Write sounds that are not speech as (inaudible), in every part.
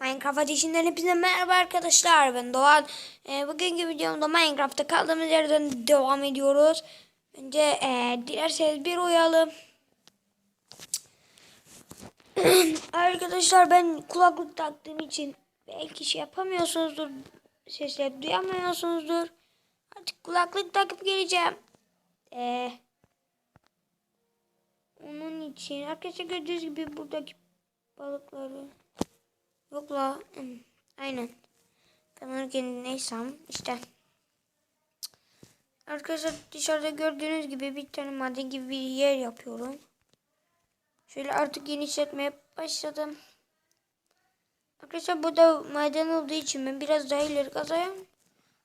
Minecraft ateşinden hepinize merhaba arkadaşlar. Ben Doğan. Ee, bugünkü videomda Minecraft'ta kaldığımız yerden devam ediyoruz. Önce ee, dilerseniz bir uyalım. (clears throat) arkadaşlar ben kulaklık taktığım için belki şey yapamıyorsunuzdur. Sesleri duyamıyorsunuzdur. Artık kulaklık takıp geleceğim. Ee, onun için arkadaşlar gördüğünüz gibi buradaki balıkları Yok Aynen. Kanarken neysem işte. Arkadaşlar dışarıda gördüğünüz gibi bir tane maden gibi bir yer yapıyorum. Şöyle artık genişletmeye başladım. Arkadaşlar bu da maden olduğu için ben biraz daha ileri kazayım.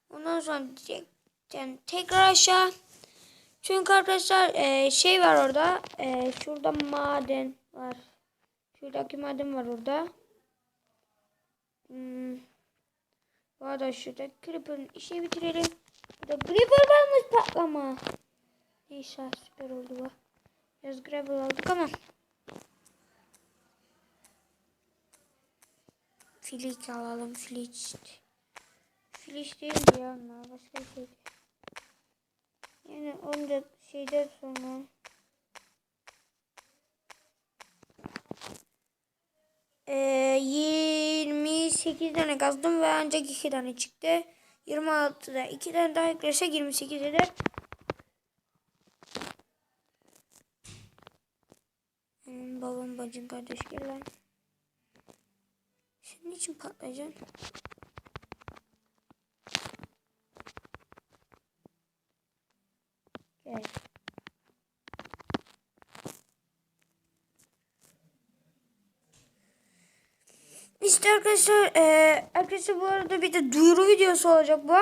Ondan sonra direkten tekrar aşağı. Çünkü arkadaşlar e, şey var orada. E, şurada maden var. Şuradaki maden var orada. Hmm. Bu arada şurada Creeper'ın işini bitirelim. Burada Creeper varmış patlama. Neyse süper oldu bu. Biraz gravel aldık ama. Filik alalım filik. Filik değil ya onlar başka şey. Yani onca şeyden sonra. Ee, 28 tane kazdım ve ancak 2 tane çıktı. 26'da 2 tane daha eklersek 28 eder. Babam bacım kardeş gel lan. Sen niçin patlayacaksın? Gel. İşte arkadaşlar eee arkadaşlar bu arada bir de duyuru videosu olacak bu.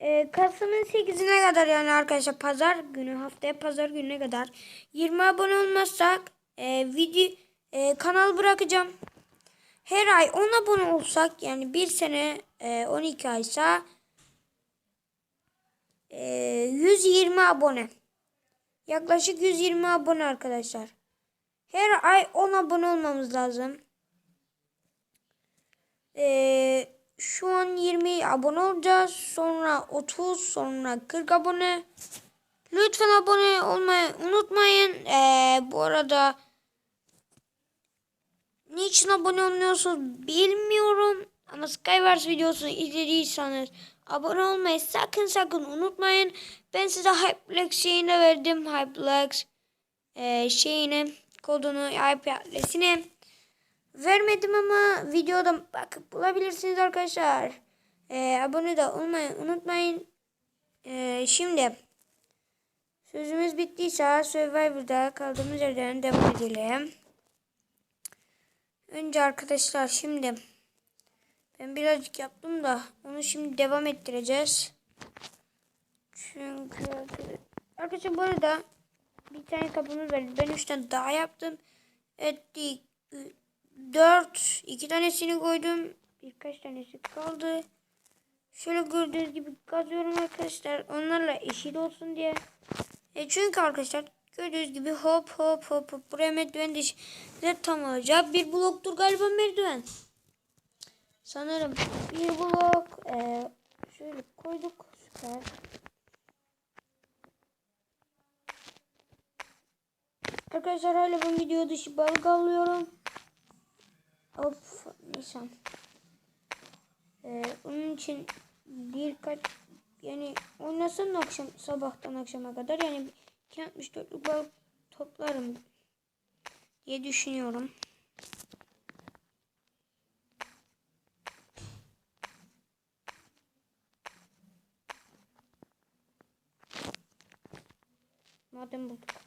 Eee Kasım'ın 8'ine kadar yani arkadaşlar pazar günü haftaya pazar gününe kadar 20 abone olmazsak eee video eee, kanal bırakacağım. Her ay 10 abone olsak yani bir sene eee, 12 aysa eee, 120 abone. Yaklaşık 120 abone arkadaşlar. Her ay 10 abone olmamız lazım. Ee, şu an 20 abone olacağız. Sonra 30, sonra 40 abone. Lütfen abone olmayı unutmayın. Ee, bu arada niçin abone olmuyorsunuz bilmiyorum. Ama Skywars videosunu izlediyseniz abone olmayı sakın sakın unutmayın. Ben size Hypelex şeyini verdim. Hypelex ee, şeyini kodunu IP adresini vermedim ama videoda bakıp bulabilirsiniz arkadaşlar. Ee, abone de olmayı unutmayın. Ee, şimdi sözümüz bittiyse Survivor'da kaldığımız yerden devam edelim. Önce arkadaşlar şimdi ben birazcık yaptım da onu şimdi devam ettireceğiz. Çünkü arkadaşlar bu arada bir tane kapımız var. Ben üç tane daha yaptım. Ettik. Dört. iki tanesini koydum. Birkaç tanesi kaldı. Şöyle gördüğünüz gibi kazıyorum arkadaşlar. Onlarla eşit olsun diye. E çünkü arkadaşlar gördüğünüz gibi hop hop hop hop. Buraya merdiven de de tam olacak. Bir bloktur galiba merdiven. Sanırım bir blok. E, şöyle koyduk. Süper. Arkadaşlar hala ben video dışı balık alıyorum. Hop neyse. Ee, onun için birkaç yani oynasın akşam sabahtan akşama kadar yani 264'lük balık toplarım diye düşünüyorum. Madem bulduk.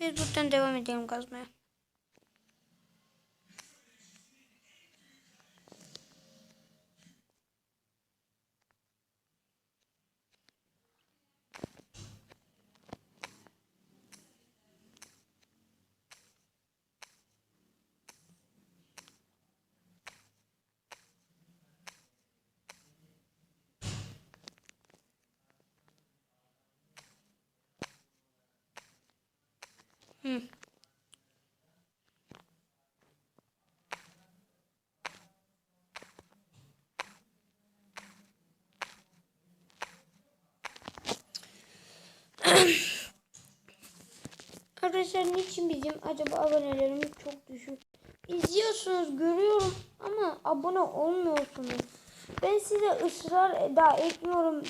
Biz buradan devam edelim kazmaya. (clears throat) Arkadaşlar niçin bizim acaba abonelerimiz çok düşük? İzliyorsunuz görüyorum ama abone olmuyorsunuz. Ben size ısrar da etmiyorum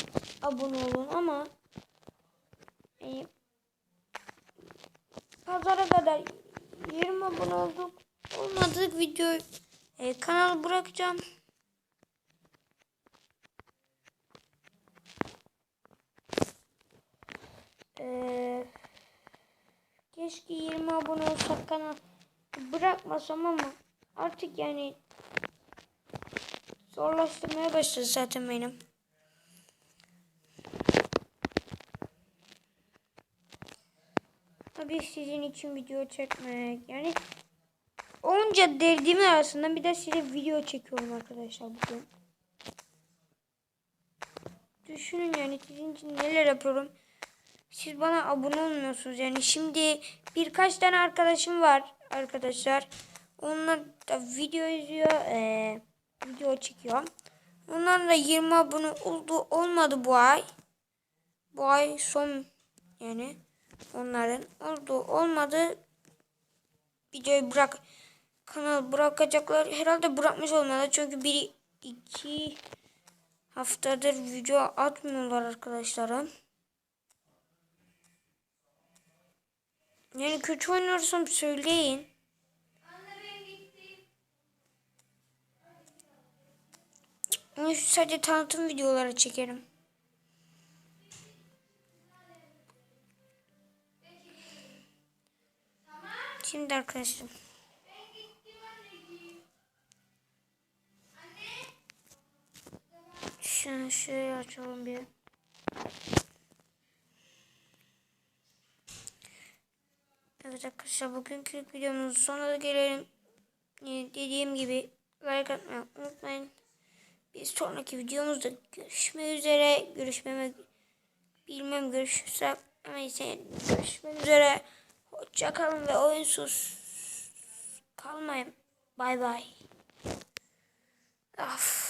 abone olun ama e, pazara kadar 20 abone olduk. Olmadık video e, kanal bırakacağım. Eee Keşke 20 abone olsak kanal bırakmasam ama artık yani zorlaştırmaya başladı zaten benim. Tabii sizin için video çekmek yani onca derdimin arasında bir de size video çekiyorum arkadaşlar bugün. Düşünün yani sizin için neler yapıyorum. Siz bana abone olmuyorsunuz. Yani şimdi birkaç tane arkadaşım var arkadaşlar. Onlar da video izliyor. Ee, video çekiyor. Onlar da 20 abone oldu olmadı bu ay. Bu ay son yani onların oldu olmadı. Videoyu bırak kanal bırakacaklar. Herhalde bırakmış olmalı. Çünkü bir iki haftadır video atmıyorlar arkadaşlarım. Yani kötü oynuyorsam söyleyin. Onu sadece tanıtım videoları çekerim. Şimdi arkadaşlar. Şunu şöyle açalım bir. Evet arkadaşlar bugünkü videomuzun sonuna gelelim. Ee, dediğim gibi like atmayı unutmayın. Bir sonraki videomuzda görüşmek üzere. Görüşmemek bilmem görüşürsek ama görüşmek üzere. Hoşça kalın ve oyunsuz kalmayın. Bay bay. Of.